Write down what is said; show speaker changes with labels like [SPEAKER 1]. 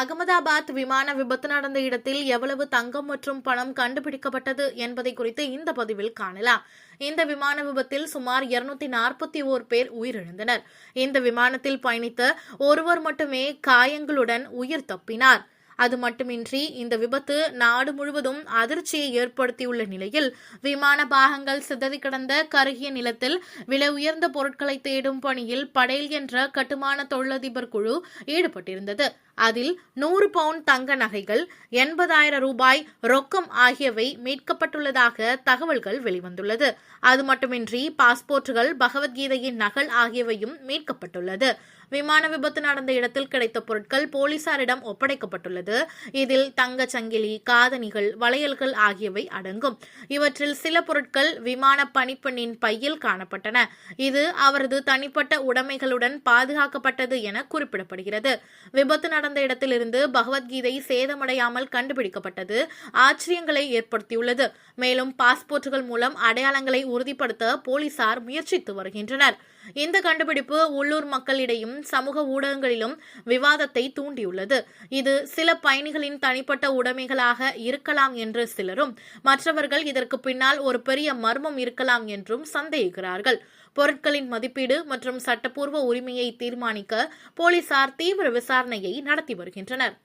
[SPEAKER 1] அகமதாபாத் விமான விபத்து நடந்த இடத்தில் எவ்வளவு தங்கம் மற்றும் பணம் கண்டுபிடிக்கப்பட்டது என்பதை குறித்து இந்த பதிவில் காணலாம். இந்த விமான விபத்தில் சுமார் இருநூத்தி நாற்பத்தி ஓர் பேர் உயிரிழந்தனர். இந்த விமானத்தில் பயணித்த ஒருவர் மட்டுமே காயங்களுடன் உயிர் தப்பினார். அது மட்டுமின்றி இந்த விபத்து நாடு முழுவதும் அதிர்ச்சியை ஏற்படுத்தியுள்ள நிலையில் விமான பாகங்கள் சிதறி கிடந்த கருகிய நிலத்தில் விலை உயர்ந்த பொருட்களை தேடும் பணியில் படேல் என்ற கட்டுமான தொழிலதிபர் குழு ஈடுபட்டிருந்தது. அதில் நூறு பவுண்ட் தங்க நகைகள் எண்பதாயிரம் ரூபாய் ரொக்கம் ஆகியவை மீட்கப்பட்டுள்ளதாக தகவல்கள் வெளிவந்துள்ளது. அது மட்டுமின்றி பாஸ்போர்ட்டுகள் பகவத்கீதையின் நகல் ஆகியவையும் மீட்கப்பட்டுள்ளது. விமான விபத்து நடந்த இடத்தில் கிடைத்த பொருட்கள் போலீசாரிடம் ஒப்படைக்கப்பட்டுள்ளது. இதில் தங்கச் சங்கிலி காதணிகள் வளையல்கள் ஆகியவை அடங்கும். இவற்றில் சில பொருட்கள் விமான பணிப்பெண்ணின் பையில் காணப்பட்டன. இது அவரது தனிப்பட்ட உடைமைகளுடன் பாதுகாக்கப்பட்டது என குறிப்பிடப்படுகிறது. விபத்து நடந்த இடத்திலிருந்து பகவத்கீதை சேதமடையாமல் கண்டுபிடிக்கப்பட்டது ஆச்சரியங்களை ஏற்படுத்தியுள்ளது. மேலும் பாஸ்போர்ட்டுகள் மூலம் அடையாளங்களை உறுதிப்படுத்த போலீசார் முயற்சித்து வருகின்றனர். இந்த கண்டுபிடிப்பு உள்ளூர் மக்களிடையும் சமூக ஊடகங்களிலும் விவாதத்தை தூண்டியுள்ளது. இது சில பயணிகளின் தனிப்பட்ட உடைமைகளாக இருக்கலாம் என்று சிலரும் மற்றவர்கள் இதற்கு பின்னால் ஒரு பெரிய மர்மம் இருக்கலாம் என்றும் சந்தேகிக்கிறார்கள். பொருட்களின் மதிப்பீடு மற்றும் சட்டப்பூர்வ உரிமையை தீர்மானிக்க போலீசார் தீவிர விசாரணையை நடத்தி வருகின்றனர்.